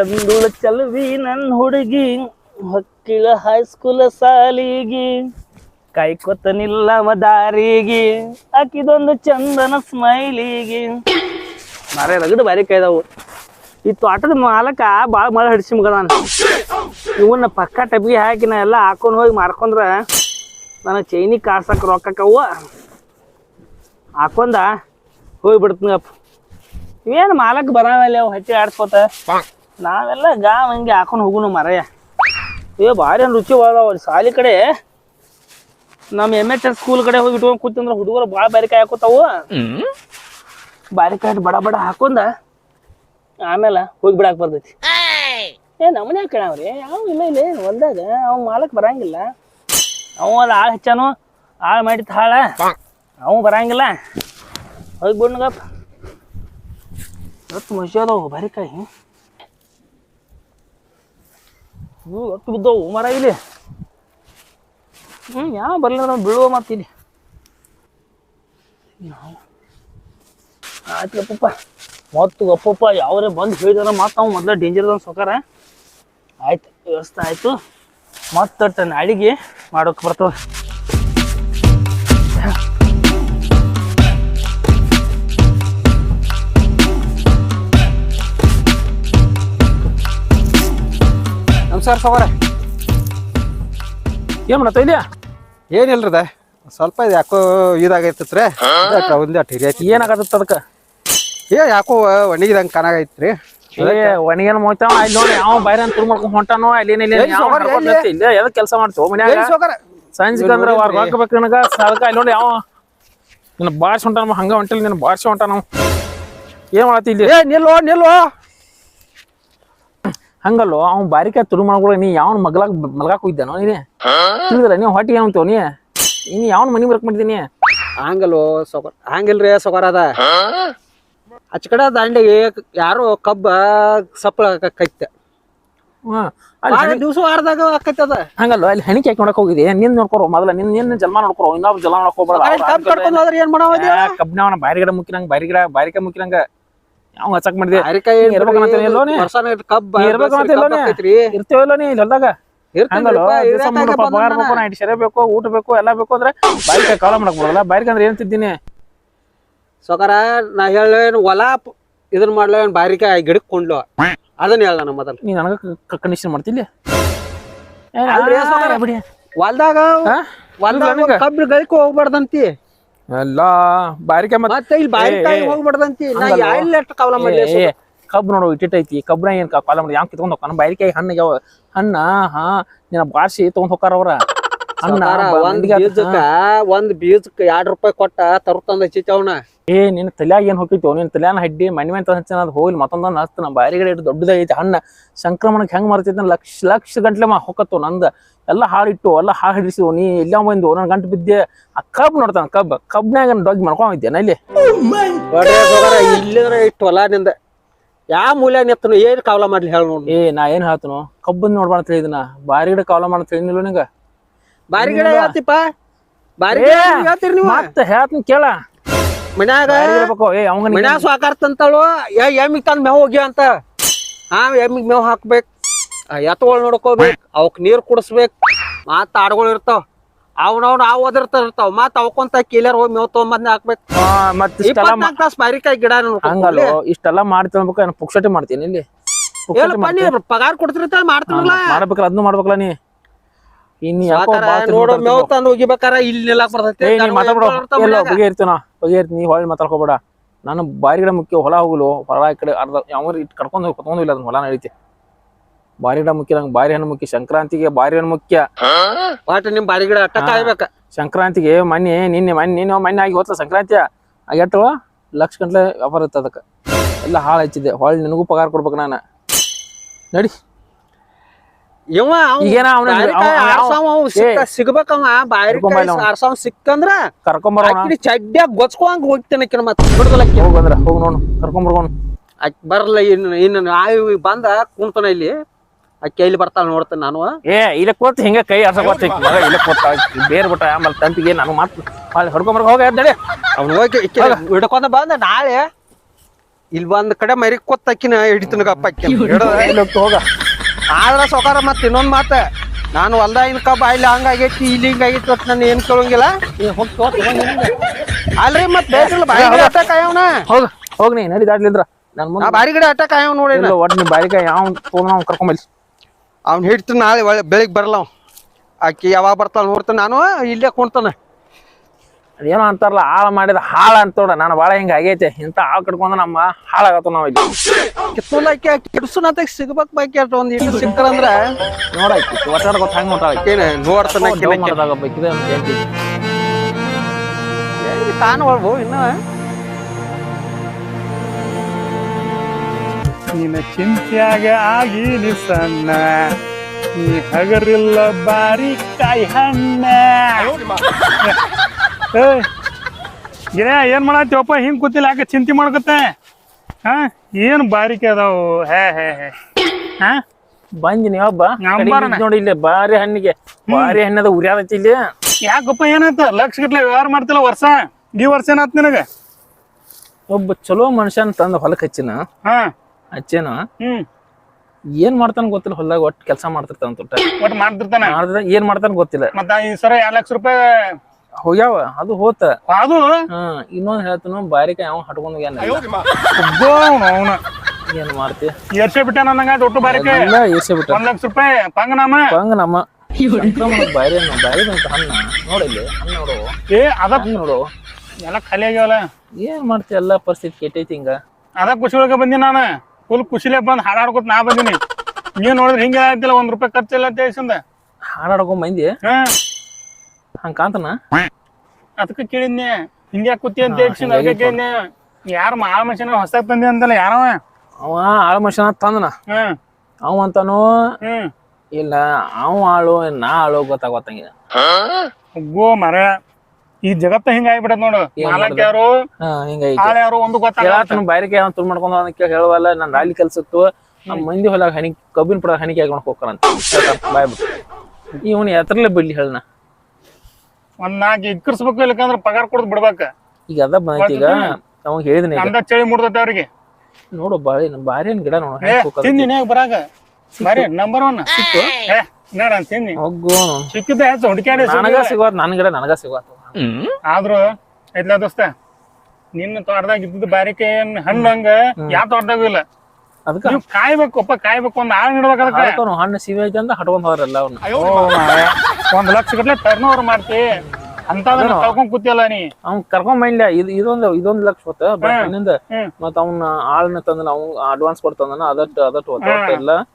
ಚಂದುಳ ಚಲವಿ ನನ್ ಹುಡುಗಿ, ಹೊಕ್ಕಿಳ ಹೈಸ್ಕೂಲ್ ಸಾಲಿಗಿ ಕಾಯ್ಕೊತ ನಿಲ್ಲವ ದಾರಿಗೆ ಆಕಿದೊಂದು ಚಂದನ ಸ್ಮೈಲಿಗಿ. ಮಾರೇ ರಗಡ್ ಬಾರಿ ಕೈದವು ಈ ತೋಟದ ಮಾಲಕ ಭಾಳ ಮಳೆ ಹಿಡಿಸಿ ಮಗ ನಾನು ಇವನ್ನ ಪಕ್ಕ ಟಬ್ಗೆ ಹಾಕಿ ನಾ ಎಲ್ಲ ಹಾಕೊಂಡು ಹೋಗಿ ಮಾರ್ಕೊಂಡ್ರ ನನ್ನ ಚೈನಿ ಕಾಸಕ್ಕೆ ಕವ್ವ ಹಾಕೊಂಡ ಹೋಗಿ ಬಿಡ್ತೀನಪ್ಪ ಏನು ಮಾಲಕ್ ಬರಾವಲ್ಲ ಅವು ಹಚ್ಚಿ ಆಡ್ಸ್ಕೊತ? ನಾವೆಲ್ಲ ಗಾ ಹಂಗೆ ಹಾಕೊಂಡು ಹೋಗುನು ಮರಯ್ಯ ಏ ಭಾರಿ ರುಚಿ ಅದಾವ ಶಾಲಿ ಕಡೆ. ನಮ್ಮ ಎಂ ಎಚ್ ಎಸ್ ಸ್ಕೂಲ್ ಕಡೆ ಹೋಗಿ ಇಟ್ಕೊಂಡು ಕೂತಂದ್ರೆ ಹುಡುಗರು ಭಾಳ ಬಾರಿಕಾಯಿ ಹಾಕೋತಾವು. ಬಾರಿಕಾಯಿ ಬಡ ಬಡ ಹಾಕೊಂಡ ಆಮೇಲೆ ಹೋಗಿ ಬಿಡಾಕ್ ಬರ್ತೈತಿ. ಏ ನಮ್ಮನೆ ಕೇಳವ್ರಿ? ಯಾವ ಇಲ್ಲ ಇಲ್ಲ ಏನು ಹೊಲ್ದಾಗ ಅವ ಮಾಲಕ್ ಬರಂಗಿಲ್ಲ. ಅವ ಅಲ್ಲಿ ಆಳು ಹಚ್ಚಾನು ಆಳು ಮಾಡಿತ್ತು ಹಾಳ. ಅವ ಬರಂಗಿಲ್ಲ. ಹೋಗಿ ಬಿಡ್ನಗಪ್ಪ. ಒಟ್ಟು ಮಸಿ ಅದಾವು ಬಾರಿಕಾಯಿ. ಹ್ಞೂ ಒಟ್ಟು ಬಿದ್ದವು ಮರ ಇಲ್ಲಿ. ಹ್ಞೂ ಯಾವ ಬರಲಿಲ್ಲ ಬೀಳುವ ಮತ್ತಿಲ್ಲಿ ಇಲ್ಲಿ. ಆಯ್ತು ಅಪ್ಪಪ್ಪ ಮತ್ತು ಅಪ್ಪಪ್ಪ ಯಾವ್ರೆ ಬಂದು ಹೇಳಿದಾರ ಮತ್ತು ಮೊದ್ಲ ಮೊದಲ ಡೇಂಜರ್ ಅಂತ ಸೊಕಾರ. ಆಯ್ತು, ವ್ಯವಸ್ಥೆ ಆಯಿತು. ಮತ್ತೆ ಅಡಿಗೆ ಮಾಡೋಕೆ ಬರ್ತವೆ ನಮಸ್ಕಾರ ಸವಾರ ಏನ್ ಮಾಡತ್ತ ಇದೆಯಾ? ಏನಿಲ್ರದ ಸ್ವಲ್ಪ ಇದು ಯಾಕೋ ಇದಾಗೈತತ್ರಿ. ಒಂದೇ ಅಟ್ ಏನಾಗತ್ತ ಅದಕ್ಕೆ? ಏ ಯಾಕೋ ಒಣಗಿದಂಗೆ ಕಾಣಾಗೈತ್ರಿ. ಏ ಒಣಗೇನ ಮೋಯ್ತಾವ. ಅಲ್ಲಿ ನೋಡಿ ಯಾವ ಬೈರ ತುರು ಮಾಡ್ಕೊಂಡ್ ಹೊಂಟಾನೋ ಅಲ್ಲಿ ಇಲ್ಲಿ ಎಲ್ಲಿ ಸೌಕರ್ಯ ಎಲ್ಲಿ? ಇಲ್ಲ ಎದಕ್ ಕೆಲಸ ಮಾಡ್ತೀವಿ ಮನ್ಯಾಗ? ಸಂಜಿಗೆ ಅಂದ್ರೆ ವಾರ ಹಾಕಬೇಕು ನನಗ ಅದಕ್ಕೆ ಅಲ್ಲಿ ನೋಡಿ ಯಾವ ನಿನ್ನ ಬಾರ್ಸಿ ಹೊಂಟಾನ ಹಂಗ ಹೊಂಟಿಲ್ಲ ನಿನ್ನ ಬಾರ್ಸಿ ಹೊಂಟಾನ. ಏನ್ ಮಾಡತ್ತಿ ಇಲ್ಲಿ? ಏ ನಿಲ್ವೋ ನಿಲ್ವೋ ಹಂಗಲ್ಲೋ ಅವ್ನು ಬಾರಿಕಾಯಿ ತುರು ಮಾಡ್ಕೊಳ ನೀ ಯಾವನ್ ಮಗ್ಲಾಗ ಮಲ್ಗಾಕ್ ಹೋಗಿದ್ದಾನೋ ನೀನೆ? ತಿಳಿದ್ರ ನೀವು ಹೊಟ್ಟಿ ಏನಂತೇವ್ ನೀ? ನೀನು ಯಾವನ್ ಮನಿ ಬರ್ಕ್ ಮಾಡಿದೀನಿ ಹಂಗಲ್ವೋ ಸೊಕರ್ ಹಂಗಿಲ್ರಿ ಸೊಕರ್ ಅದ. ಆಚ ಕಡೆ ದಾಂಡಿಗೆ ಯಾರೋ ಕಬ್ಬ ಸಪ್ಪಳ ಕೈತ. ಅಲ್ಲಿ ದಿವಸ ವಾರದಾಗ ಆಕೈತಿ ಅದ. ಹಂಗಲ್ಲೋ ಅಲ್ಲಿ ಹಣಿಕೆ ಹಾಕಿ ನೋಡಕ್ ಹೋಗಿದೆ ನಿನ್ ನೋಡ್ಕೊರೋ ಮೊದಲ ನಿನ್ ನಿನ್ನ ಜನ್ಮ ನೋಡ್ಕೊರೋ ಇನ್ನೊಬ್ಬ ಜಲ ನೋಡಕ್ ಕಬ್ಬ್ ಕಟ್ಕೊಂಡ್ ಹೋದ್ರೆ ಏನ್ ಮಾಡವ ಅವನ ಬಾರಿ ಗಿಡ ಮುಕ್ಕಿನಂಗ ಬಾರಿ ಗಿಡ ಬಾರಿಕಾಯಿ ಮುಕ್ಕಿನಂಗ ಯಾವ ಹಚ್ಚಕ್ ಮಾಡಿದೆ. ಅರಿಕಾಯಿ ನೀ ಇರ್ಬೇಕಂತ ಎಲ್ಲೋ ನೀ? ಕಬ್ಬ ಇಲ್ಲಿ ಹೊಲ್ದಾಗ. ಪಗಾರ ಬೇಕು ಸೆರೆ ಬೇಕು ಊಟ ಬೇಕು ಎಲ್ಲ ಬೇಕು ಅಂದ್ರೆ ಬೈಕ್ ಕಾಲ ಮಾಡಕ್ ಬರಲ್ಲ ಬಾರಿಕಾಯಿ ಅಂದ್ರೆ ಏನ್ ತಿದ್ದೀನಿ ಸೊಕರ ನಾ ಹೇಳ ಹೊಲ ಇದನ್ನ ಇದನ್ ಮಾಡ್ಲ ಏನ್ ಬಾರಿಕಾಯಿ ಗಿಡಕ್ ಕೊಂಡ್ಲು? ಅದನ್ನ ಹೇಳ ನಮ್ಮ ಮೊದಲು ನೀ ನನಗ ಕಂಡೀಷನ್ ಮಾಡ್ತಿಲ್ಲ ಹೊಲ್ದಾಗ? ಹೊಲ್ದಾಗ ಕಬ್ಬಿ ಗಳಿಕೆ ಹೋಗ್ಬಾರ್ದಂತಿ. ಎಲ್ಲ ಮತ್ತೆ ಇಲ್ಲಿ ಬಾರಿಕಾಯಿ ನಾ ಕಾವಲ ಕಬ್ಬು ನೋಡು ಇಟ್ಟಿಟ್ಟೈತಿ ಕಬ್ಬನ ಏನ್ ಕಾಲ ಮಾಡಿ ಯಾವ ಕಿತ್ಕೊಂಡ್ ಹೋಗ್ತಾನ? ಬಾರಿಕಾಯಿ ಹಣ್ಣ ಯಾವ ಹಣ್ಣ ಹಾ ನಿನ್ನ ಬಾರ್ಸಿ ತಗೊಂಡ್ ಹೋಗಾರ ಅವ್ರ. ಹಣ್ಣ ಒಂದ್ ಬೀಜಕ್ಕ ಒಂದ್ ಬೀಜಕ್ಕ ಎರಡ್ ರೂಪಾಯಿ ಕೊಟ್ಟ ತರುತ್ತಂದ ಚಿಚ್ಚವನ ಏ ನಿನ್ನ ತಲ್ಯಾಗ ಏನ್ ಹೋಗಿತ್ತು ನಿನ್ನ ತಲ್ಯಾನ ಹಡ್ಡಿ ಮನೆ ಮೇಲೆ ಹಚ್ಚಿನ ಅದು ಹೋಗಿ ಮತ್ತೊಂದನ್ನ ಹಚ್ತಾನ? ಬಾರಿಗಡೆ ಇಟ್ಟು ದೊಡ್ಡದೈತಿ ಹಣ್ಣ. ಸಂಕ್ರಮಣಕ್ಕೆ ಹೆಂಗ್ ಮಾಡ್ತೈತಿ ಲಕ್ಷ ಲಕ್ಷ ಗಂಟ್ಲೆ ಮಾ ಹೊಕ್ಕತ್ತು ನಂದ. ಎಲ್ಲ ಹಾಳಿಟ್ಟು ಎಲ್ಲ ಹಾಳು ಹಿಡಿಸಿವು ನೀ ಎಲ್ಲ ಬಂದು ನನ್ ಗಂಟು ಬಿದ್ದೆ. ಆ ಕಬ್ ನೋಡ್ತಾನ ಕಬ್. ಕಬ್ನಾಗ ಡೊಗ್ ಮಾಡ್ಕೊಂಡಿದ್ದೇನ ಇಲ್ಲಿ. ಇಲ್ಲಿದ್ರ ಇಟ್ಟು ಹೊಲ ನಿಂದ. ಯಾವ ಮೂಲ ನಿತ್ತನು ಏನ್ ಕಾವಲ ಮಾಡ್ಲಿ ಹೇಳ ನೋಡ್. ಏ ನಾ ಏನ್ ಹೇಳ್ತನು? ಕಬ್ಬನ್ ನೋಡ್ಬಾರ ಅಂತ ಬಾರಿ ಗಿಡ ಕಾವಲ ಮಾಡ ತಿಳಿದಿಲ್ಲ ನಿಂಗ. ಬಾರಿ ಗಿಡ ಹೇಳ್ತಿಪ್ಪ. ಬಾರಿ ಹೇಳ್ತೀರಿ ನೀವು. ಮತ್ತೆ ಹೇಳ್ತೀನಿ ಕೇಳ. ಮನ್ಯಾಗ ಏ ಅವಂಗ ಮನ್ಯಾಗ ಸ್ವಾಕಾರ್ತಂತಳು ಏ ಎಮ್ಮಿಗ್ ತಂದ್ ಮೇವ್ ಹೋಗಿ ಅಂತ. ಹಾ ಎಮ್ಮಿಗ್ ಮೇವ್ ಹಾಕ್ಬೇಕು. ಎತ್ತುಗಳು ನೋಡ್ಕೋಬೇಕು ಅವಕ್ ನೀರ್ ಕುಡಿಸ್ಬೇಕು. ಮತ್ತ ಆಡುಗಳು ಇರ್ತಾವ. ಅವ್ನವ್ನ ಅವ್ ಒದರ್ತಾವ ಇರ್ತಾವ. ಮತ್ತ ಅವಕೊಂತ ಕೀಲರ್ ಹೋಗಿ ಮೇವ್ ತೊಂಬಂದ್ ಹಾಕ್ಬೇಕು. ಇಪ್ಪತ್ನಾಲ್ಕು ತಾಸ್ ಬಾರಿಕಾಯಿ ಗಿಡ ಹಂಗಲ್ಲ ಇಷ್ಟೆಲ್ಲ ಮಾಡಿ ತಿಳ್ಬೇಕು ಏನ್ ಪುಕ್ಷಟಿ ಮಾಡ್ತೀನಿ ಇಲ್ಲಿ? ಪಗಾರ ಕೊಡ್ತಿರ್ತಾರ ಮಾಡ್ತಿರಲ್ಲ? ಮಾಡ್ಬೇಕಲ್ಲ ಅದನ್ನು ಮಾಡ್ಬೇಕಲ್ಲ ನೀ? ಇನ್ನು ಯಾಕೋ ನೋಡು ಮೇವ್ ತಂದು ಹೋಗಿಬೇಕಾರ ಇಲ್ಲಿ ನಿಲ್ಲಕ್ ಬರ್ತೈತಿ. ನೀ ಮಾತಾಡ್ಬಿಡು. ಎಲ್ಲ. ಬಗೆ ಇರ್ತೀನ ಬಗೆ ಇರ್ತೀನಿ ನೀ ಹೊಳ್ಳಿ ಮಾತಾಡ್ಕೋಬೇಡ. ನಾನು ಬಾರಿ ಗಿಡ ಮುಖ್ಯ ಹೊಲ ಹೋಗಲು ಹೊಲ ಈ ಕಡೆ ಅರ್ಧ ಯಾವ ಇಟ್ಟು ಕರ್ಕೊಂಡು ಹೋಗಿ ಕತ್ಕೊಂಡು ಇಲ್ಲ ಅದನ್ನ ಹೊಲ ನಡೀತಿ ಬಾರಿ ಗಿಡ ಮುಖ್ಯ ನಂಗೆ ಬಾರಿ ಹಣ್ಣು ಮುಖ್ಯ. ಸಂಕ್ರಾಂತಿಗೆ ಬಾರಿ ಹಣ್ಣು ಮುಖ್ಯ. ಒಟ್ಟ ನಿಮ್ ಬಾರಿ ಗಿಡ ಅಟ್ಟ ಕಾಯ್ಬೇಕ. ಸಂಕ್ರಾಂತಿಗೆ ಮನೆ ನಿನ್ನೆ ಮನೆ ನಿನ್ನೆ ಮನೆ ಆಗಿ ಹೋತ್ಲ ಸಂಕ್ರಾಂತಿಯ ಆಗ್ಯಾಟು ಲಕ್ಷ ಗಂಟ್ಲೆ ವ್ಯಾಪಾರ ಇತ್ತು ಅದಕ್ಕೆ. ಎಲ್ಲ ಹಾಳು ಹಚ್ಚಿದೆ ಹೊಳ್ಳಿ ನಿನಗೂ ಪಗಾರ ಕೊಡ್ಬೇಕು ನಾನು. ನಡಿ. ಇವ ಈಗೇನ ಅವ್ನ- ಬಾರಿಕಾಯಿ ಅವ- ಆರ್ಸಾವ. ಆರ್ಸಾವ ಸಿಕ್ಕಂದ್ರ ಕರ್ಕೊಂಬರೋಣ ಅಕ್ಕಿನ ಚಡ್ಡ್ಯಾಗ ಗೊಚ್ಕೊಂಡ್ ಹೋಗ್ತೇನೆ ಆಕಿನ ಮತ್ತ. ಬಿಡುದಲಕ್ಕಿ ಹೋಗಂದ್ರ ಹೋಗ್ ನೋಡು. ಕರ್ಕೊಂಬರ್ಗೋಣ ಆಕಿ ಬರಲ್ಲ ಇನ್ನು ಇನ್ನು ನಾಯಿ ಬಂದ ಕುಂತನ ಇಲ್ಲಿ. ಅಕ್ಕಿ ಇಲ್ಲಿ ಬರ್ತಾಳ ನೋಡ್ತೇನೆ ನಾನು ಏ ಇಲ್ಲ ಕೂತ್ ಹಿಂಗ ಕೈ ಮಗ ಇಲ್ಲ ಕೂತ ಬೇರ್ ಬಿಟ್ಟ ಆಮೇಲೆ ತಂತಿಗೆ ನಾನು ಮಾತು ಹೊಡ್ಕೊಂಬರ್ಗ ಹೋಗ ನಡಿ ಅವ್ನು ಹೋಗಿ ಇಕ್ಕಿ ಹಿಡ್ಕೊಂಡ ಬಂದ ನಾಳೆ ಇಲ್ಲಿ ಬಂದ ಕಡೆ ಮರಿ ಕೊತ್ತಕ್ಕಿನ ಹಿಡಿತನ ಗಪ್ಪ ಇಲ್ಲಿ ಹೋಗ್ತು, ಹೋಗ. ಆದ್ರ ಸೊಕಾರ ಮತ್ತೆ ಇನ್ನೊಂದು ಮಾತ ನಾನು ಹೊಲ್ದಾಗಿನ ಕಬ್ಬ ಇಲ್ಲಿ ಹಂಗಾಗೈತಿ ಇಲ್ಲಿ ಹಿಂಗಾಗೈತಿ ಅಂತ ನಾನು ಏನ್ ಕೇಳಂಗಿಲ್ಲ. ಅಲ್ರಿ ಮತ್ ಬೇಕಿಲ್ಲ ಬಾರಿ ಗಿಡ ಆಯವನ ಹೋಗ. ಹೋಗ್ ನೀ ನಡಿ ದಾಡ್ಲಿಂದ್ರ ಬಾರಿ ಗಿಡ ಅಟ್ಯಾಕ್ ಆಯವ್ ನೋಡಿ ಇಲ್ಲ ಒಟ್ ಬಾರಿ ಯಾವ ನಾವು ಕರ್ಕೊಂಬಲ್ಲಿ ಅವ್ನ್ ಹಿಡ್ತು ನಾಳೆ ಒಳ್ಳೆ ಬೆಳಿಗ್ಗೆ ಬರಲ್ಲ ಅವ್ನು. ಆಕಿ ಯಾವಾಗ ಬರ್ತಾನೆ ನೋಡ್ತಾನೆ ನಾನು ಇಲ್ಲೇ ಕುಣ್ತಾನೆ. ಅದೇನೋ ಅಂತಾರಲ್ಲ ಹಾಳ ಮಾಡಿದ ಹಾಳ ಅಂತೋಡ ನಾನು ಭಾಳ ಹಿಂಗೆ ಆಗೈತೆ. ಇಂಥ ಹಾಳು ಕಟ್ಕೊಂಡು ನಮ್ಮ ಹಾಳಾಗತ್ತ ನಾವು ಇಲ್ಲಿ. ಕಿತ್ತೂಲ್ ಆಕಿ ಕೆಡ್ಸುನಂತ ಸಿಗ್ಬೇಕ್ ಬಾಕಿ ಅಷ್ಟು ಒಂದ್ ಇಟ್ಟು ಸಿಕ್ಕರಂದ್ರ ನೋಡಾಕಿ ಒಟ್ಟಾಡ ಗೊತ್ತ ಹಂಗ ನೋಡ್ತಾನೆ ಕೆಲಸ ನೋಡ್ತಾನ ಆಕಿನ ಬೇಕಿದೆ ಅಂತ ಹೇಳ್ತಿ ತಾನು ಒಳ್ಬು ಇನ್ನ ನಿನ್ನ ಚಿಂತ್ಯಾಗ ಆಗಿ ಸಣ್ಣ. ನೀ ಹಗರಿಲ್ಲ ಬಾರಿ ಕಾಯಿ ಹಣ್ಣ. ಗಿರ ಏನ್ ಮಾಡತ್ತೀವಪ್ಪ? ಹಿಂಗ್ ಕೂತಿಲ್ಲ ಯಾಕೆ ಚಿಂತೆ ಮಾಡ್ಕತ್ತೆ? ಹಾ? ಏನ್ ಬಾರಿಕೆ ಅದಾವು? ಹೇ ಹೇ ಹೇ. ಹಾ? ಬಂದಿನಿ ಒಬ್ಬ. ನೋಡಿ ಇಲ್ಲಿ ಬಾರಿ ಹಣ್ಣಿಗೆ. ಬಾರಿ ಹಣ್ಣದ ಉರಿಯಾದತಿ ಇಲ್ಲಿ. ಯಾಕಪ್ಪ ಏನಾಯ್ತ? ಲಕ್ಷ ಗಟ್ಲೆ ವ್ಯವಹಾರ ಮಾಡ್ತಿಲ್ಲ ವರ್ಷ? ಈ ವರ್ಷ ಏನಾತ್ ನಿನಗ? ಒಬ್ಬ ಚಲೋ ಮನುಷ್ಯನ್ ತಂದ ಹೊಲಕ್ ಹಚ್ಚಿನ. ಹಾ. ಹಚ್ಚೇನ ಹ್ಮ್. ಏನ್ ಮಾಡ್ತಾನ ಗೊತ್ತಿಲ್ಲ ಹೊಲ್ದಾಗ ಒಟ್ಟು ಕೆಲಸ ಮಾಡ್ತಿರ್ತಾನ ತೊಟ್ಟ. ಒಟ್ ಮಾಡ್ತಿರ್ತಾನ? ಮಾಡಿದ್ರೆ ಏನ್ ಮಾಡ್ತಾನ ಗೊತ್ತಿಲ್ಲ. ಮತ್ತ ಈ ಸರ ಎರಡ್ ಲಕ್ಷ ರೂಪಾಯಿ ಹೋಗ್ಯಾವ ಅದು ಹೋತ. ಅದು? ಹ್ಮ್ ಇನ್ನೊಂದ್ ಹೇಳ್ತಾನು ಬಾರಿಕ ಯಾವ ಹಟ್ಕೊಂಡ್ ಏನ್ ಅವನ ಏನ್ ಮಾಡ್ತಿ? ಏರ್ಸೆ ಬಿಟ್ಟ ನನಗ ಒಟ್ಟು ಬಾರಿಕೆ ಎಲ್ಲ ಏರ್ಸೆ ಬಿಟ್ಟ. ಒಂದ್ ಲಕ್ಷ ರೂಪಾಯಿ ಪಂಗನಾಮ? ಪಂಗ ನಮ್ಮ ಸಂಕ್ರಮಣ ಬಾರಿ ಬಾರಿ ಬಂತ ಹಣ್ಣ ನೋಡಿಲ್ಲಿ ಹಣ್ಣು ನೋಡು. ಏ ಅದ ನೋಡು. ಎಲ್ಲ ಖಾಲಿ ಆಗ್ಯಾವಲ್ಲ? ಏನ್ ಮಾಡ್ತಿ ಎಲ್ಲಾ ಪರಿಸ್ಥಿತಿ ಕೆಟ್ಟೈತಿ ಹಿಂಗ. ಅದ ಖುಷಿ ಒಳಗ ಬಂದಿ ನಾನು? ಫುಲ್ ಖುಷಿಲೇ ಬಂದ್ ಹಾಡಾಡ್ಕೊತ ನಾ ಬಂದಿನಿ. ನೀವ್ ನೋಡಿದ್ರೆ ಹಿಂಗೆ ಆಯ್ತಿಲ್ಲ ಒಂದ್ ರೂಪಾಯಿ ಖರ್ಚಿಲ್ಲ ಅಂತ ಹೇಳ್ಸಿಂದ. ಹಾಡಾಡ್ಕೊಂಡ್ ಬಂದಿ? ಹಾ. ಹಂಗ ಕಾಂತನ ಅದಕ್ಕೆ ಕೇಳಿದ್ನೆ ಹಿಂಗ್ಯಾ ಕೂತಿ ಅಂತ ಹೇಳ್ಸಿಂದ ಅದಕ್ಕೆ ಕೇಳಿದ್ನೆ ಯಾರ ಮಾಳ ಮನುಷ್ಯನ ಹೊಸದಾಗ್ ತಂದೆ ಅಂತಲ್ಲ ಯಾರವ ಅವ? ಆಳ ಮನುಷ್ಯನ ತಂದನ. ಅವ ಅಂತಾನು ಇಲ್ಲ ಅವ ಆಳು ನಾ ಆಳು ಗೊತ್ತಾಗತ್ತಂಗ ಗೋ ಮರ ಈ ಜಗತ್ತ ಹಿಂಗ ಆಗ್ಬಿಟ್ಟದ ನೋಡು. ಮಾಲಕ್ ಯಾರು? ಆಳ ಯಾರು ಒಂದು ಗೊತ್ತಾ ಕೇಳಾತನ ಬಾರಿಕೆ ಅವ್ನ ತುಳ್ ಮಾಡ್ಕೊಂಡ್ ಅಂತ ಕೇಳಿ ಹೇಳುವಲ್ಲ ನಾನು ರಾಲಿ ಕೆಲ್ಸತ್ತು ನಮ್ ಮಂದಿ ಹೊಲಾಗ ಹನಿ ಕಬ್ಬಿನ ಪಡ ಹನಿಕೆ ಹಾಕೊಂಡ್ ಹೋಗ್ತಾರಂತ. ಬಾಯ್ ಬಿಟ್ಟು ಇವನು ಎತ್ರಲೆ ಬಿಡ್ಲಿ ಹೇಳನ. ಒಂದ್ ನಾಲ್ಕು ಇಕ್ಕರ್ಸ್ಬೇಕು ಇಲ್ಲಕಂದ್ರ ಪಗಾರ ಕೊಡದ್ ಬಿಡ್ಬೇಕ. ಈಗ ಅದ ಬಂದೈತಿ ಈಗ. ಅವಾಗ ಹೇಳಿದ್ನಿ ಚಳಿ ಮುಡ್ದೈತೆ ಅವ್ರಿಗೆ. ನೋಡು ಬಾರಿ ಬಾರಿ ಏನ್ ಗಿಡ ನೋಡು ತಿಂದಿನಿ ಬರಾಗ. ಬಾರಿ ನಂಬರ್ ಒನ್ ಏ. ನೋಡ ತಿನ್ನಿ. ಹೋಗು. ಸಿಕ್ಕಿದ್ದೆ ಹುಡುಕ್ಯಾಡ ನನಗ ಸಿಗೋದ್ ನನ್ ಗಿಡ ನನಗ ಸಿಗೋತ್. ಆದ್ರೂ ಐತ್ಲಾ ದೋಸ್ತ ನಿನ್ನ ತೋಟದಾಗ ಇದ್ದಿದ್ದು ಬಾರಿಕೆ ಏನ್ ಹಣ್ಣು ಹಂಗ ಯಾವ ತೋಟದಾಗೂ ಇಲ್ಲ. ಅದಕ್ಕ? ನೀವು ಕಾಯ್ಬೇಕಪ್ಪ ಕಾಯ್ಬೇಕು ಒಂದ್ ಆಳ್ ನಿಡ್ಬೇಕು ಅದಕ್ಕೆ. ಅವ್ನು ಹಣ್ಣು ಸಿವಿ ಅಂತ ಹಟ್ಕೊಂಡ್ ಹೋದ್ರಲ್ಲ ಅವ್ನ. ಒಂದ್ ಲಕ್ಷ ಗಟ್ಲೆ ಟರ್ನ್ ಓವರ್ ಮಾಡ್ತಿ. ಅಂತ ಕರ್ಕೊಂಡ್ ಕೂತಿಯಲ್ಲ ನೀ. ಅವ್ನ್ ಕರ್ಕೊಂಡ್ ಬಂದ್ಲ ಇದು ಇದೊಂದು ಇದೊಂದ್ ಲಕ್ಷ ಹೊತ್ತ ಹಣ್ಣಿಂದ. ಮತ್ತ ಅವ್ನ ಆಳ್ನ ತಂದ ಅವ್ನ ಅಡ್ವಾನ್ಸ್ ಕೊಡ್ತಂದನ ಅದಟ್ ಅದಟ್ ಹೊತ್ತ ಒಟ್ಟ ಎಲ್ಲ ನುಕ್ಸಾನ್ ಕೈಯಾಗ ಹೊಳೆ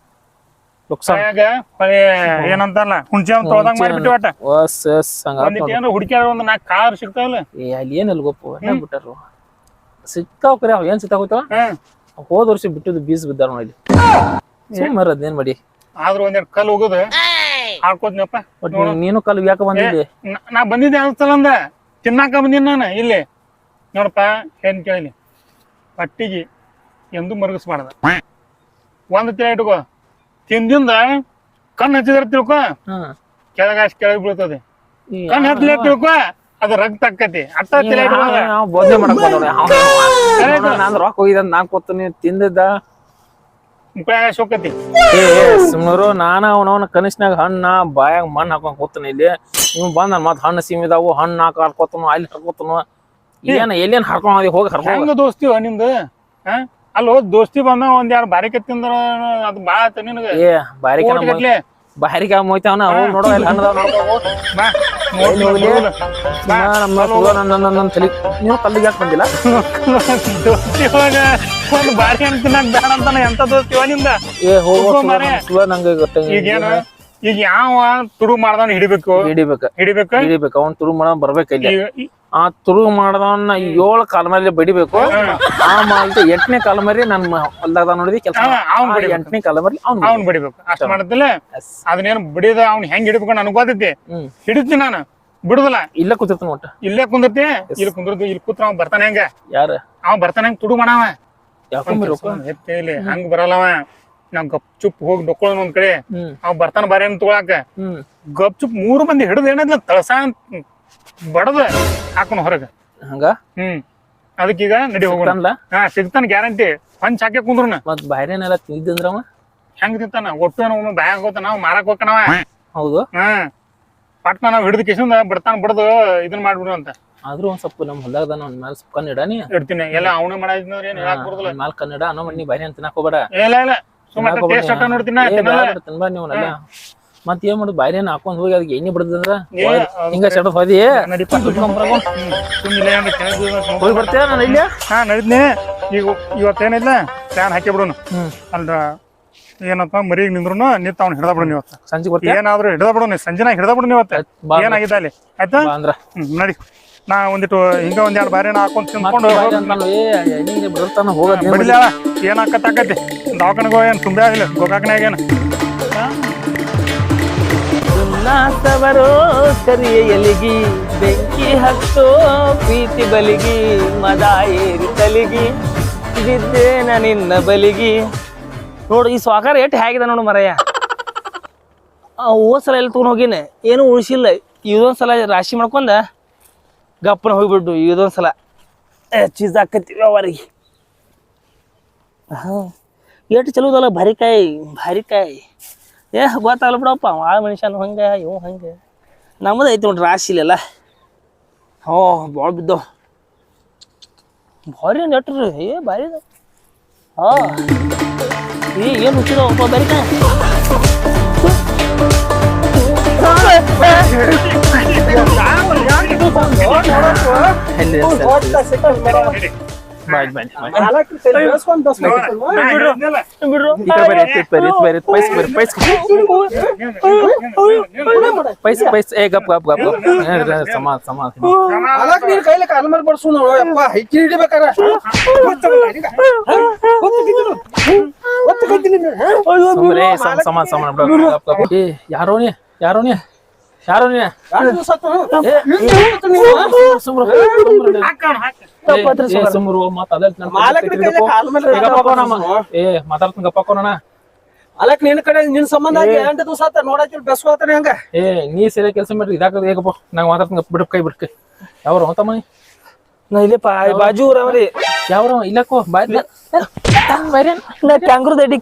ಏನಂತಾರಲ್ಲ ಹುಣ್ಸೆ ಹಣ್ಣ್ ತೊಳ್ದಂಗ್ ಮಾಡ್ಬಿಟ್ಟಿ ಒಟ್ಟ. ವಸ್ ಎಸ್ ಹಂಗ ಒಂದಿಟ್ ಏನು ಹುಡುಕ್ಯಾರ ಒಂದ್ ನಾಲ್ಕು ಕಾರ್ ಸಿಗ್ತಾವಲ್ಲ. ಏ ಅಲ್ಲಿ ಏನಿಲ್ಲ ಗೊಪ್ಪು ಏನ್ ಬಿಟ್ಟಾರು? ಸಿಗ್ತಾವ್ ಕರೆ ಅವ್ ಏನ್ ಸಿಗ್ತಾವ ಹೋದ ವರ್ಷ ಬಿಟ್ಟಿದ್ದು ಬೀಸ್ ಬಿದ್ದಾರ ನೋಡಿ ಸುಮ್ಮರ ಅದೇನ್ ಮಾಡಿ? ಆದ್ರೂ ಒಂದೆರಡು ಕಲ್ಲು ಹೋಗುದು. ಹಾಕೋದ್ನಪ್ಪ ನೀನು ಕಲ್ ಯಾಕ ಬಂದಿದ್ದೆ ನ- ನಾ ಬಂದಿದ್ದೆ ಅನ್ಸಲ್ಲ ಅಂದ? ತಿನ್ನಾಕ ಬಂದಿನಿ ನಾನು ಇಲ್ಲಿ. ನೋಡಪ್ಪ ಏನ್ ಕೇಳಿ ಪಟ್ಟಿಗೆ ಎಂದು ಮರುಗಿಸ್ಬಾರ್ದ. ಒಂದ್ ತಿಳ ಇಟ್ಕೋ. ತಿಂದಿಂದ ಕಣ್ಣು ಹಚ್ಚಿದ್ರ ತಿಳ್ಕೊ? ಕೆಳಗ ಅಷ್ಟು ಕೆಳಗೆ ಬೀಳ್ತದೆ. ಕಣ್ಣು ಹತ್ತಲೇ ತಿಳ್ಕೊ ಅದ ರಕ್ತ ಆಕ್ಕತಿ ಅಟ್ಟ ನಾವು ಬೋಧನೆ ಮಾಡಕ್ ನಾನು ರೊಕ್ಕ ಹೋಗಿದ ನಾನ್ ಕೊತ್ತೀನಿ ತಿಂದಿದ್ದ ಸುಮ್ನರು ನಾನ ಅವನವನ ಕನಿಷ್ನಾಗ ಹಣ್ಣ ಬಾಯಾಗ ಮಣ್ಣು ಹಾಕೊಂಡ್ ಕೂತೀನಿ ಇಲ್ಲಿ. ನೀವು ಬಂದ ಮತ್ ಹಣ್ಣು ಸೀಮಿದಾವು ಹಣ್ಣು ಹಾಕ ಹಾಕೋತನು ಅಲ್ಲಿ ಹಾಕೋತನು. ಏನ ಎಲ್ಲೇನ್ ಹರ್ಕೊಂಡ್ ಹೋಗಿ ಹರ್ಕೊಂಡ್ ಹೆಂಗ. ದೋಸ್ತಿ ನಿಂದು ಹಾ? ಅಲ್ಲಿ ದೋಸ್ತಿ ಬಂದ ಒಂದ್ ಯಾರು ಬಾರಿ ತಿಂದ್ರ ಅದು ಬಾಳ ಆತ ನಿನಗ. ಏ ಬಾರಿಕೆ ಬಾರಿ ಗಟ್ಲೆ ಬಾರಿಕೆ ಮೊಯ್ತಾವನ ಹೋಗಿ ನೋಡೋ ಇಲ್ಲ ಹಣ್ಣದ ನೋಡ್ಕೊ ಬಾ ನೋಡ್ ನೋಡ್ ನೋಡು. ಬಾ ನಮ್ಮ ಸುಳ್ಳು ನನ್ನ ತಲಿ ನೀವು ಕಲ್ಲಿಗೆ ಯಾಕೆ ಬಂದಿಲ್ಲ? ದೋಸ್ತಿ ಒಳಗ ಒಂದ್ ಬಾರಿ ಹಣ್ಣು ತಿನ್ನಕ್ ಬೇಡ ಅಂತಾನ ಎಂತ ದೋಸ್ತಿ ನಿಂದ? ಏ ಹೋಗೋ ನಂಗೆ ಗೊತ್ತ ಈಗ ಯಾವ ತುಡು ಮಾಡ್ದವನ್ ಹಿಡಿಬೇಕು? ಹಿಡಿಬೇಕು. ಹಿಡಿಬೇಕು? ಹಿಡಿಬೇಕು. ಅವ್ನು ತುರು ಮಾಡ ಬರ್ಬೇಕು ಇಲ್ಲಿ. ಆ ತುರುಗು ಮಾಡದವನ್ನ ಏಳು ಕಾಲ ಮೇಲೆ ಬಡಿಬೇಕು. ಆ ಮಾಲ್ದ ಎಂಟನೇ ಕಾಲ ಮರಿ ನನ್ನ ಹೊಲ್ದಾಗ ನೋಡಿದ ಕೆಲಸ ಅವ್ನ್. ಎಂಟನೇ ಕಾಲ ಮರಿ ಅವ್ನ್ ಅವ್ನ್ ಬಡಿಬೇಕು. ಅಷ್ಟ ಮಾಡತಿಲ್ಲ Yes. ಅದನ್ನೇನು ಬಿಡಿದ ಅವ್ನ್ ಹೆಂಗ್ ಹಿಡಿಬೇಕು ನನಗೆ ಗೊತ್ತೈತಿ ನಾನು. ಬಿಡುದಿಲ್ಲ. ಇಲ್ಲ ಕೂತಿರ್ತಾನ ಒಟ್ಟ. ಇಲ್ಲೇ ಕುಂದಿರ್ತಿ. ಇಲ್ಲಿ ಕುಂದಿರ್ತಿ ಇಲ್ಲಿ ಕೂತ್ರ ಅವ್ ಬರ್ತಾನೆ ಹೆಂಗ? ಯಾರ? ಅವ್ ಬರ್ತಾನೆ ಹೆಂಗ್ ತುಡು ಮಾಡವ? ಇಲ್ಲಿ. ಹಂಗ್ ಬರಲ್ಲವ ನಾವ್ ಗಪ್ ಚುಪ್ ಹೋಗಿ ಡೊಕ್ಕೊಳ್ಳೋಣ ಒಂದ್ ಕಡೆ. ಅವ್ ಬರ್ತಾನ ಬಾರಿ ಅಂತ ತೊಗೊಳಾಕ ಗಪ್ ಚುಪ್ ಮೂರು ಮಂದಿ ಹಿಡಿದ ಏನೈತ್ಲ ತಳಸ ಬಡದ ಹಾಕೋಣ ಹೊರಗ. ಹಂಗ? ಹ್ಮ್. ಅದಕ್ಕೀಗ ನಡಿ ಹೋಗೋಣ. ಹಾ ಸಿಗ್ತಾನ ಗ್ಯಾರಂಟಿ ಪಂಚ್ ಹಾಕಿ ಕುಂದ್ರನ. ಮತ್ ಬಾಯ್ರೇನೆಲ್ಲ ತಿಂದ್ರ ಹೆಂಗ್ ತಿಂತಾನ? ಒಟ್ಟು ಒಮ್ಮೆ ಬ್ಯಾಗ್ ಹೋಗ್ತಾನ ನಾವು ಮಾರಕ್ ಹೋಗ್ತಾನವ ಹೌದು. ಹಾ. ಪಟ್ನ ನಾವ್ ಹಿಡಿದ ಕಿಶನ್ ಬಿಡ್ತಾನ ಬಿಡದು ಇದನ್ನ ಮಾಡ್ಬಿಡು ಅಂತ. ಆದ್ರೂ ಒಂದ್ ಸ್ವಲ್ಪ ನಮ್ ಹೊಲದಾಗ ಒಂದ್ ಮ್ಯಾಲ ಸ್ವಲ್ಪ ಕನ್ನಡ ನೀ. ಇಡ್ತೀನಿ. ಎಲ್ಲ ಅವನ ಮಾಡಿದ್ನವ್ರ ಏನ್ ಹೇಳಕ್ ಬರುದಿಲ್ಲ. ಮ್ಯಾಲ ಕನ್ನಡ ಅನ್ನೋ ಮಣ್ಣಿ ಬಾಯ್ರೆ ಅಂತ ತಿನ್ನಕ್ ಹೋಗ್ಬೇಡ. ಇಲ್ಲ ಇಲ್ಲ ಸುಮ್ಮನೆ ಟೇಸ್ಟ್ ನೋಡ್ತೀನಿ ತಿನ್ನಲ್ಲ. ಮತ್ ಏನ್ ಮಾಡುದು? ಬಾರಿ ಹಾಕೊಂಡ್ ಹೋಗಿ ಅದಕ್ಕೆ ಎಣ್ಣೆ ಬಿಡದಂದ್ರ? ಹಿಂಗ ಸೆಡ ಹೋದಿ ಹೋಗಿ ಬರ್ತೀಯ ನಾನು ಇಲ್ಲಿ? ಹಾ ನಡಿದ್ನಿ ಈಗ ಇವತ್ತೇನಿಲ್ಲ ಫ್ಯಾನ್ ಹಾಕಿ ಬಿಡೋನು ಅಲ್ರ ಏನಪ್ಪ ಮರಿಗ್ ನಿಂದ್ರು ನಿಂತ ಅವ್ನ ಹಿಡ್ದ ಬಿಡು ಇವತ್ತು ಸಂಜೆ ಬರ್ತೀಯ? ಏನಾದ್ರು ಹಿಡ್ದ ಬಿಡು ಸಂಜೆನ ಹಿಡ್ದ ಬಿಡು ಇವತ್ತು ಏನಾಗಿದ್ದ ಏನಾಗಿದೆ ಅಲ್ಲಿ? ಆಯ್ತಾ? ಅಂದ್ರ. ಹ್ಮ್ ನಡಿ. ನಾ ಒಂದಿಟ್ಟು ಹಿಂಗ ಒಂದ್ ಎರಡು ಬಾರಿ ಹಾಕೊಂಡ್ ತಿನ್ಕೊಂಡು ಬಿಡಿಲ್ಲ ಅಂತಾನು, ಏ ಎಣ್ಣೆ ಬಿಡ್ತಾನ ಹೋಗೋದ್ ಬಡಿಲ ಏನ್ ಆಕತ್ತಾಕತಿ ದವಾಖಾನೆಗೆ ಏನ್ ತುಂಬೆ ಆಗಿಲ್ಲ ಗೋಕಾಕ್ನಾಗ ಏನ್ ಉಲ್ಲಾಸವರೋ ಕರಿಯ ಎಲಿಗಿ, ಬೆಂಕಿ ಹತ್ತೋ ಪ್ರೀತಿ ಬಲಿಗಿ, ಮದ ಏರಿ ತಲಿಗಿ, ಬಿದ್ದೇನ ನಿನ್ನ ಬಲಿಗಿ. ನೋಡು, ಈ ಸ್ವಾಕಾರ ಎಷ್ಟು ಹೇಗಿದೆ ನೋಡು ಮರಯ್ಯ. ಹೋದ್ ಸಲ ಎಲ್ಲಿ ತೊಗೊಂಡು ಹೋಗಿನಿ? ಏನು ಉಳಿಸಿಲ್ಲ. ಇದೊಂದು ಸಲ ರಾಶಿ ಮಾಡ್ಕೊಂಡ ಗಪ್ಪನ ಹೋಗ್ಬಿಟ್ಟು ಇದೊಂದು ಸಲ ಚೀಸ್ ಹಾಕತ್ತೀವಿ ಅವರಿಗೆ. ಹಾಂ. ಎಷ್ಟು ಚಲೋದಲ್ಲ ಭಾರಿಕಾಯಿ ಭಾರಿಕಾಯಿ ಏ ಗೊತ್ತಾಗಲ್ಲ ಬಿಡಪ್ಪ ಆ ಮನುಷ್ಯನು ಹಂಗೆ ಇವ್ ಹಂಗೆ ನಮ್ಮದು ಐತಿ ನೋಡ್ರಿ ರಾಶಿ ಇಲ್ಲ ಹೋ ಭಾಳ ಬಿದ್ದವು ಭಾರಿ ನೆಟ್ರಿ ಏ ಭಾರಿ ಹಾ ಏ ಏನು ಹುಚ್ಚಿದವಪ್ಪ ಬಾಯ್ ಬಾಯ್ ಬಿಡ್ರು ಈ ಕಡೆ ಬರ್ರಿ ಎತ್ತಿ ಬರ್ರಿ ಎತ್ತಿ ಬರ್ರಿ ಪೈಸ್ ಬರ್ರಿ ಪೈಸ್ ಪೈಸ್ ಪೈಸ್ ಏ ಗಪ್ ಗಪ್ ಗಪ್ ಗಪ್ ಏ, ಸಮಾಧ ಸಮಾಧ ಅಲಕ್ ನೀನ್ ಕೈಲಿ ಕಾಲ್ ಮೇಲೆ ಬಡ್ಸು ನೋಡು ಯಪ್ಪ ಹಿಕ್ಕಿ ಹಿಡಿಬೇಕಾರ ಸುಮ್ರೆ ಸಮ ಸಮಾಧ ಸಮಾಧ ಬಿಡು ಗಪ್ ಗಪ್ ಏ ಯಾರೋ ನೀ ಯಾರೋ ನೀ ಯಾರೋ ಅಲಕ್ ನಿನ್ ಕಡೆ ನಿನ್ ಸಂಬಂಧ ಎಂಟು ದಿವಸ ಆತ ನೋಡಕ್ಕೆ ಬೆಸ್ಕೋತಾನೆ ಹಂಗ? ಏ ನೀ ಕೆಲಸ ಮಾಡ್ರಿ ಇದಾಕ ಹೇಗಪ್ಪ ನಂಗೆ ಮಾತಾಡ್ತಾನ ಬಿಡು ಕೈ ಬಿಡ್ಕೆ ಕೈ. ಯಾವ್ರ ತಮ್ಮ ನೀ ನಾ ಇಲ್ಲಿ ಬಾಜು ಊರವ್ರಿ ಯಾವ್ರ ಇಲ್ಲಕ್ಕೋ ಬಾಯ್ ನಾ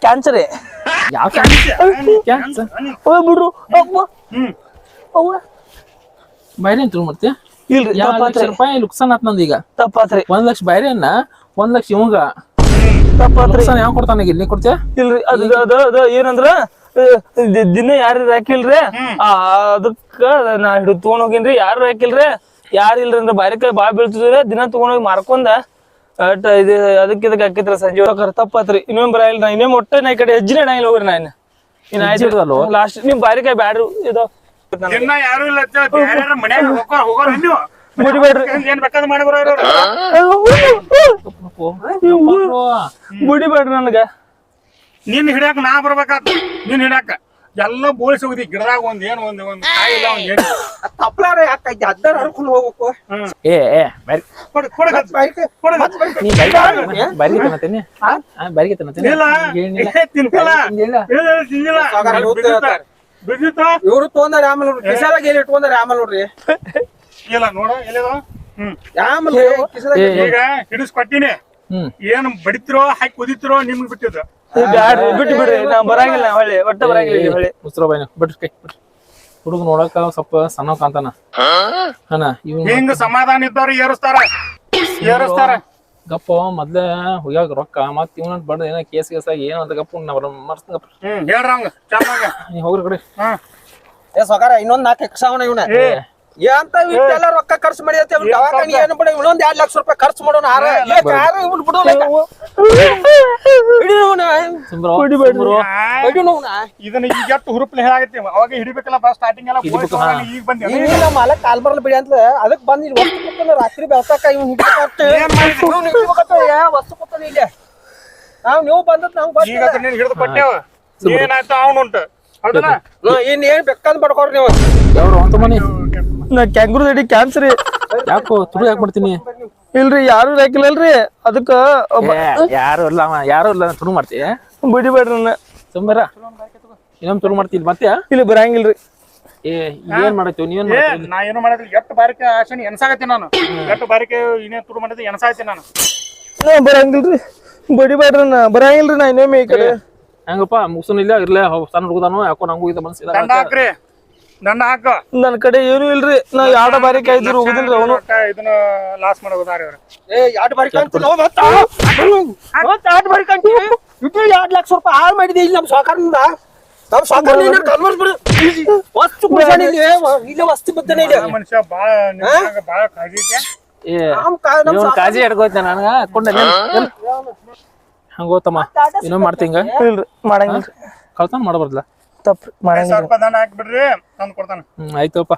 ಕ್ಯಾನ್ಸರ್ ಯಾವ ಕ್ಯಾನ್ಸರ್? ಓ ಬಿಡ್ರು. ಅಪ್ಪ. ಅವ್ವ. ಅಂತ ಮಾಡ್ತೀಯ ಇಲ್ರಿ ತಪ್ಪಾತ್ರಿ. ರೂಪಾಯಿ ನುಕ್ಸಾನ್ ಆತ್ ನಂದೀಗ ತಪ್ಪಾತ್ರಿ. ಒಂದ್ ಲಕ್ಷ ಬಾಯ್ರಿಯನ್ನ ಒಂದ್ ಲಕ್ಷ ಇವಂಗ. ತಪ್ಪಾತ್ರಿ. ಯಾವ ಕೊಡ್ತಾನ ಈಗ ನೀ ಕೊಡ್ತೀಯ? ಇಲ್ರಿ ಅದ ಅದ ಅದ ಏನಂದ್ರ ದಿ- ದಿನ ಯಾರು ಹಾಕಿಲ್ರಿ ಆ, ಅದಕ್ಕ ನಾ ಹಿಡಿದು ತಗೊಂಡ್ ಹೋಗಿನ್ರಿ. ಯಾರು ಹಾಕಿಲ್ರಿ ಯಾರು ಇಲ್ರಿ ಅಂದ್ರ ಬಾರಿಕಾಯಿ ಬಾ ಬೀಳ್ತಿದ್ರಿ ದಿನ ತಗೊಂಡೋಗಿ ಮಾರ್ಕೊಂಡ ಅಟ್ ಇದು ಅದಕ್ಕೆ ಇದಕ್ಕೆ ಹಾಕಿದ್ರ ಸಂಜೆ ಹೊರಕರ ತಪ್ಪಾತ್ರಿ. ಇನ್ನೊಂದ್ ಬರ ನಾ ಇನ್ನೇ ಒಟ್ಟ ನಾ ಈ ಕಡೆ ಹೆಜ್ಜೆ ಇಡಂಗಿಲ್ಲ ಹೋಗ್ರಿ ನಾ ಇನ್ನ. ಇನ್ನ ಹೆಜ್ಜೆ ಇಡೋದಲ್ವೋ? ಲಾಸ್ಟ್ ನಿಮ್ ಬಾರಿಕಾಯಿ ಬ್ಯಾಡ್ರಿ ಇದು. ದಿನ ಯಾರು ಇಲ್ಲ ಬೇರೆ ಮನ್ಯಾಗ ಹೋಗೋರು ನೀವು ಏನ್ ಬೇಕಾದ್ ಬಿಡಿಬೇಡ್ರಿ ನನಗ. ನಿನ್ ಹಿಡ್ಯಾಕ ನಾ ಬರ್ಬೇಕಾತ. ನಿನ್ ಹಿಡ್ಯಾಕ. ಎಲ್ಲ ಬೋಳಿಸಿ ಹೋಗಿದಿ. ಗಿಡದಾಗ ಒಂದ್ ಏನ್ ಒಂದ್ ಒಂದ್ ಕಾಯಿ ಇಲ್ಲ ಒಂದ್ ಏನ್ ತಪ್ಲಾರ ಯಾಕ ಅದ್ದಾರ ಹರ್ಕೊಂಡು ಹೋಗ್ಬೇಕು. ಏ ಏ ಬರಿ. ಕೊಡ ಕೊಡ ಕೊಡ ನೀ ಬಾರಿಗೆ ಬಾರಿಗೆ ತಿನ್ನತೇನೆ ಬಾರಿಗೆ ತಿನ್ನತೇನೆ ಇಲ್ಲ. ಏನಿಲ್ಲ ಏ, ತಿನ್ಕಲ್ಲ ತಿಂದಿಲ್ಲ. ಇಲ್ಲ, ಇಲ್ಲ, ಇವ್ರು ತೊಂದಾರ ಆಮೇಲೆ ನೋಡ್ರಿ. ಕಿಸಾದಾಗ ಎಲ್ಲಿ ಇಟ್ಕೊಂಡಾರ ಆಮೇಲೆ ನೋಡ್ರಿ. ಇಲ್ಲ ನೋಡ ಎಲ್ಲಿದ? ಹ್ಮ್. ಆಮೇಲೆ ಕಿಸದಾಗ ಏ, ಏ, ಈಗ ಹಿಡಿಸ್ ಕೊಟ್ಟಿನಿ ಏನ್ ಬಡಿತಿರೋ ಹಾಕಿ ಕುದಿತಿರೋ ನಿಮ್ಗ್ ಬಿಟ್ಟಿದ್ರು ಬಿಟ್ಟು ಬಿಡ್ರಿ ನಾ ಬರಂಗಿಲ್ಲ ಹೊಳ್ಳಿ ಒಟ್ಟ ಬರಂಗಿಲ್ಲ ಹೊಳ್ಳಿ. ಮುಸ್ರೋ ಬಾಯ್ನ. ಬಿಡ್ರಿ ಕೈ ಬಿಡ್ರಿ ಹುಡುಗ ನೋಡಕ ಸ್ವಲ್ಪ ಸಣ್ಣ ಕಾಂತಾನ ಇವ್ ಹಿಂಗ ಸಮಾಧಾನ ಇದ್ದವ್ರು ಏರಿಸ್ತಾರ. ಏರಿಸ್ತಾರ. ಗಪ್ಪ ಮೊದ್ಲ ಹುಯಾಗ ರೊಕ್ಕ. ಮತ್ ಇವನ ಬಡ್ದ ಏನ ಕೇಸ್ ಕೇಸ್ ಆಗಿ ಏನು ಅಂತ ಗಪ್ಪ ಮರ್ಸ್ ಗಪ್ಪ. ಹ್ಮ್ ಹೇಳ್ರಂಗ ನೀ ಹೋಗ್ರಿ ಕಡೆ ಹ್ಮ್. ಏ ಸೊಗಾರ ಇನ್ನೊಂದ್ ನಾಲ್ಕು ಎಕ್ಸಾವನ ಇವನ. ಅಂತ ಇಷ್ಟೆಲ್ಲ ರೊಕ್ಕ ಖರ್ಚು ಮಾಡಿ ದವಾಖಾನೆ ಏನು ಬಿಡ ಇನ್ನೊಂದ್ ಎರಡ್ ಲಕ್ಷ ರೂಪಾಯಿ ಖರ್ಚು ಮಾಡೋಣ ಯಾರು ಇವ್ನು ಇದನ್ನ ಈಗ ಎಷ್ಟು ಹುರುಪ್ಲೆ ಹೇಳಾಗತ್ತಿ ಅವಾಗ ಹಿಡಿಬೇಕಲ್ಲ ಬಾ ಸ್ಟಾರ್ಟಿಂಗ್ ಎಲ್ಲ. ಈಗ ಬಂದಿ. ಕಾಲ್ ಬರಲ್ಲ ಬಿಡಿ ಅಂತ ಅದಕ್ ಬಂದ್ ರಾತ್ರಿ ಬೆಳ್ಸಾಕ ಇವ್ನು ಹಿಡಿಬೇಕಂತ ಏನ್ ಮಾಡಿದ್ರಿ? ಇವ್ನು ಯಾ ವಸ್ತು ಕೊಡ್ತಾನ ಇಲ್ಲಿ. ನಾವ್ ನೀವು ಬಂದದ್ ನಮ್ಗ್ ಈಗ ನೀನು ಹಿಡಿದು ಕೊಟ್ಟೇವ ಏನಾಯ್ತು ಅವನುಂಟು? ಹೌದಲ್ಲ? ಹಾ, ಇನ್ ಏನ್ ಬೇಕಂದ್ ಬಡ್ಕೊಡ್ರಿ ನೀವು. ಅಂತ ಮನಿ. ನಾ ಕ್ಯಾಂಗ್ರೂ ದಡ್ಡಿ ಕ್ಯಾನ್ಸರ್ ಯಾಕೋ ತುಳು ಯಾಕೆ ಮಾಡ್ತೀನಿ? ಇಲ್ರಿ ಯಾರು ಹಾಕಿಲ್ಲಲ್ರಿ ಅದಕ್ಕ ಒಬ್ಬ- ಯಾರು ಇಲ್ಲ ಅವ ಯಾರು ಇಲ್ಲ ತುಳು ಮಾಡ್ತೀಯ ಬಿಡಿಬೇಡ್ರಿ ನನ್ನ. ಸುಮ್ಮರ ಇನ್ನೊಮ್ಮೆ ತುಳು ಮಾಡ್ತೀನಿ ಮತ್ತೆ? ಇಲ್ಲಿ ಬರಂಗಿಲ್ರಿ ಏ ಏನ್ ಮಾಡತ್ತೀವಿ ನೀವೇನ್ ನಾ ಏನು ಮಾಡಿದ್ರಿ ಎಷ್ಟು ಬಾರಿಕೆ ಆಶನಿ ಎನ್ಸಾಗತ್ತೀನಿ ನಾನು. ಎಷ್ಟು ಬಾರಿಕೆ ಇನ್ನೇನು ತುಡು ಮಾಡಿದ್ರೆ ಎನ್ಸಾಗತ್ತೀನಿ ನಾನು. ನಾ ಬರಂಗಿಲ್ರಿ ಬಡಿಬೇಡ್ರಿ ನಾ ಬರಂಗಿಲ್ರಿ ನಾ ಇನ್ನೊಮ್ಮೆ ಈ ಕಡೆ. ಹೆಂಗಪ್ಪ ಮುಗಿಸ್ ಇಲ್ಲ ಇರ್ಲೇ ಸಣ್ಣ ಹುಡುಗದಾನು ಯಾಕೋ ನಂಗೂ ಇದು ಮನ್ಸಿಲ್ಲ ದಂಡ ಹಾಕ. ನನ್ ಕಡೆ ಏನು ಇಲ್ರಿ. ನಾ ಯಾಡ ಬಾರಿ ಕಾಯ್ದಿರಿ ಹೋಗುದಿಲ್ರಿ ಅವನು. ಇದನ್ನ ಲಾಸ್ ಮಾಡೋದಾರಿ ಅವ್ರು. ಏ ಬಾರಿ ಕಾಣ್ತಿಲ್ಲ ಎರಡು ಬಾರಿ ಕಾಣ್ತಿ ಇದು ಎರಡು ಲಕ್ಷ ರೂಪಾಯಿ ಹಾಳು ಮಾಡಿದೆ ಇಲ್ಲಿ ನಮ್ಮ ಸಹಕಾರದಿಂದ ನಮ್ಮ ಸಾಕಾರ ಕನ್ವರ್ಸ್ ಬಿಡು. ವಸ್ತು ಕುಡ್ಸಾನ ಇಲ್ಲಿ ಇಲ್ಲೇ ವಸ್ತು ಬದ್ದಾನೆ ಇಲ್ಲಿ. ಆ ಮನುಷ್ಯ ಬಾಳ ನಮ್ ನಮ್ ಕಾಜಿ ನನಗ. ಕೊಂಡ ಹಂಗೋತಮ್ಮ ಇನ್ನೊಂದ್ ಮಾಡ್ತಿಂಗ ಇಲ್ರಿ ಮಾಡಂಗಿಲ್ರಿ. ಕಳ್ತಾನ ಮಾಡಬಾರ್ದಲ್ಲ. ರೂಪಾಯಿ ಹಾಕ್ಬಿಡ್ರಿ ತಂದು ಕೊಡ್ತಾನ. ಹ್ಮ್ ಆಯ್ತಪ್ಪ.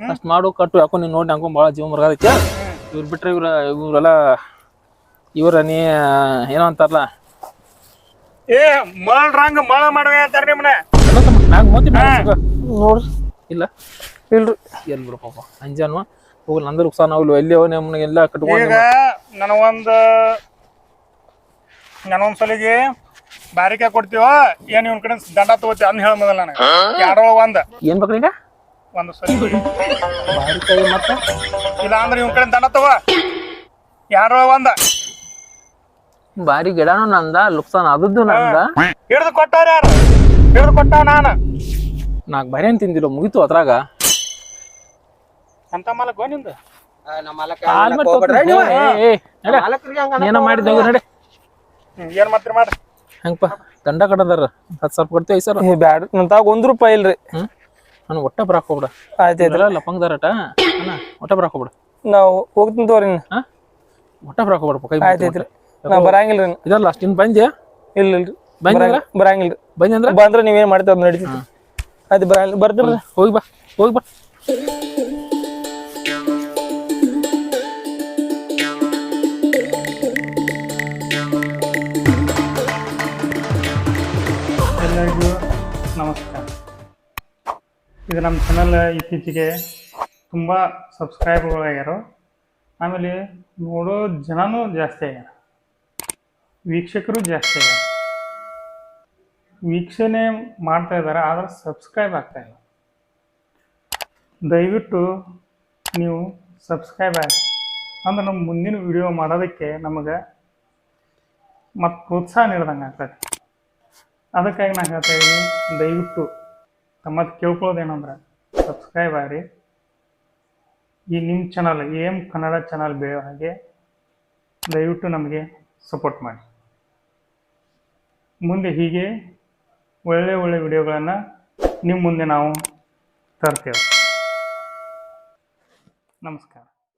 ಅಷ್ಟ್ ಮಾಡು ಕಟ್ಟು ಯಾಕೋ ನೀನ್ ನೋಡಿ ನಂಗೂ ಭಾಳ ಜೀವ ಮರಗೈತೆ ಇವ್ರು ಬಿಟ್ರೆ ಇವ್ರ ಇವ್ರೆಲ್ಲ ಇವ್ರ ನೀ ಏನೋ ಅಂತಾರಲ್ಲ. ಏ ಮಳ್ರಂಗ ಮಳ ಮಾಡುವೆ ಅಂತಾರ ನಿಮ್ನ. ಮ್ಯಾಗ ಮೋತಿ ನೋಡ್ರಿ. ಇಲ್ಲ? ಇಲ್ರಿ. ಎಲ್ ಬಿಡು ಪಾಪ ಅಂಜಾನು ಹೋಗ್ಲಿ ನಂದ್ರ ಉತ್ಸಾಹ ನಾವು ಎಲ್ಲಿ ನಮ್ಮನ್ನ ಎಲ್ಲ ಕಟ್ಕೊಂಡು ಈಗ ನನಗೊಂದ್ ನನಗೊಂದ್ ಸಲಿಗೆ ಬಾರಿಕೆ ಕೊಡ್ತೀವ? ಏನ್ ಇವನ್ ಕಡೆ ದಂಡ ತಗೋತಿ ಅನ್ ಹೇಳ ಮೊದಲ ನನಗೆ. ಯಾರೋ ಒಂದ್? ಏನ್ ಬೇಕು ಈಗ ಒಂದ್ ಸರಿ. ಬಾರಿ ಕೈ ಮತ್ತ ಇಲ್ಲ ಅಂದ್ರೆ ಇವನ್ ಕಡೆ ದಂಡ ತಗೋ. ಯಾರೋ ಒಂದ? ಬಾರಿ ಗಿಡನು ನಂದ ಲುಕ್ಸಾನ್ ಅದದ್ದು ನಂದ. ಹಿಡಿದು ಕೊಟ್ಟವ್ರ ಯಾರು? ಹಿಡಿದು ಕೊಟ್ಟ ನಾನು. ನಾಕ್ ಬಾರಿ ತಿಂದಿಲ್ಲ ಮುಗಿತು ಅದ್ರಾಗ. ಅಂತ ಮಾಲಕ್ನಿಂದ. ಏನ ಮಾಡಿದ್ದೆ ಹೋಗು ನಡೆ. ಹ್ಮ್, ಏನ್ ಮಾಡ್ತೀರಿ ಮಾಡ್ರಿ ಹೆಂಗಪ್ಪ ದಂಡ ಕಡದಾರ. ಹತ್ತು ಸಾವಿರ ಕೊಡ್ತೀವಿ ಐದು ಸಾವಿರ. ಬ್ಯಾಡ. ನಂತಾಗ ತಾಗ ಒಂದ್ ರೂಪಾಯಿ ಇಲ್ರಿ. ನಾನು ಒಟ್ಟ ಬರಾಕ್ ಹೋಗ್ಬಿಡ. ಆಯ್ತ್ ಆಯ್ತ್ರಿ ಇದ್ರ ಲಪಂಗದಾರಟ. ಅಣ್ಣ ಒಟ್ಟ ಬರಾಕ್ ಹೋಗ್ಬಿಡ. ನಾವು ಹೋಗ್ತೀನಿ ತೋರಿ ಇನ್ನ. ಹಾ? ಒಟ್ಟ ಬರಾಕ್ ಹೋಗ್ಬಿಡಪ್ಪ ಕೈ ಆಯ್ತ್ ಐತ್ರಿ ನಾ ಬರಂಗಿಲ್ರಿ ಇದಲ್ಲ ಇದಲ್ಲ ಅಷ್ಟಿನ್ ಬಂದ್ಯಾ? ಇಲ್ಲ ಇಲ್ರಿ ಬಂದ್ರ ಬರಂಗ್- ಬರಂಗಿಲ್ರಿ ಬಂದಿ ಅಂದ್ರ? ಬಂದ್ರೆ ನೀವೇನ್ ಮಾಡ್ತೀವಿ ಅದ್ ನಡೀತೀವಿ ಆಯ್ತು ಬರಂಗಿಲ್ಲ. ಬರ್ತೀರಿ ಹೋಗಿ ಬಾ ಹೋಗಿ ಬಾ. ಎಲ್ಲರಿಗೂ ನಮಸ್ಕಾರ. ಇದು ನಮ್ಮ ಚಾನಲ್ ಇತ್ತೀಚೆಗೆ ತುಂಬ ಸಬ್ಸ್ಕ್ರೈಬರ್ಗಳಾಗ್ಯಾರ ಆಮೇಲೆ ನೋಡೋ ಜನನೂ ಜಾಸ್ತಿ ಆಗ್ಯಾರ ವೀಕ್ಷಕರು ಜಾಸ್ತಿ ಆಗ್ಯಾರ ವೀಕ್ಷಣೆ ಮಾಡ್ತಾ ಇದ್ದಾರೆ, ಆದರೆ ಸಬ್ಸ್ಕ್ರೈಬ್ ಆಗ್ತಾ ಇಲ್ಲ. ದಯವಿಟ್ಟು ನೀವು ಸಬ್ಸ್ಕ್ರೈಬ್ ಆಗಿ ಅಂದ್ರೆ ನಮ್ಮ ಮುಂದಿನ ವಿಡಿಯೋ ಮಾಡೋದಕ್ಕೆ ನಮಗೆ ಮತ್ತು ಪ್ರೋತ್ಸಾಹ ನೀಡ್ದಂಗೆ ಆಗ್ತದೆ. ಅದಕ್ಕಾಗಿ ನಾನು ಹೇಳ್ತಾ ಇದ್ದೀನಿ, ದಯವಿಟ್ಟು ತಮ್ಮದು ಕೇಳ್ಕೊಳ್ಳೋದೇನಂದ್ರೆ ಸಬ್ಸ್ಕ್ರೈಬ್ ಆಗ್ರಿ ಈ ನಿಮ್ಮ ಚಾನಲ್ ಏಮ್ ಕನ್ನಡ ಚಾನಲ್ ಬೆಳೆಯೋ ಹಾಗೆ ದಯವಿಟ್ಟು ನಮಗೆ ಸಪೋರ್ಟ್ ಮಾಡಿ. ಮುಂದೆ ಹೀಗೆ ಒಳ್ಳೆ ಒಳ್ಳೆ ವಿಡಿಯೋಗಳನ್ನು ನಿಮ್ಮ ಮುಂದೆ ನಾವು ತರ್ತೇವೆ. ನಮಸ್ಕಾರ.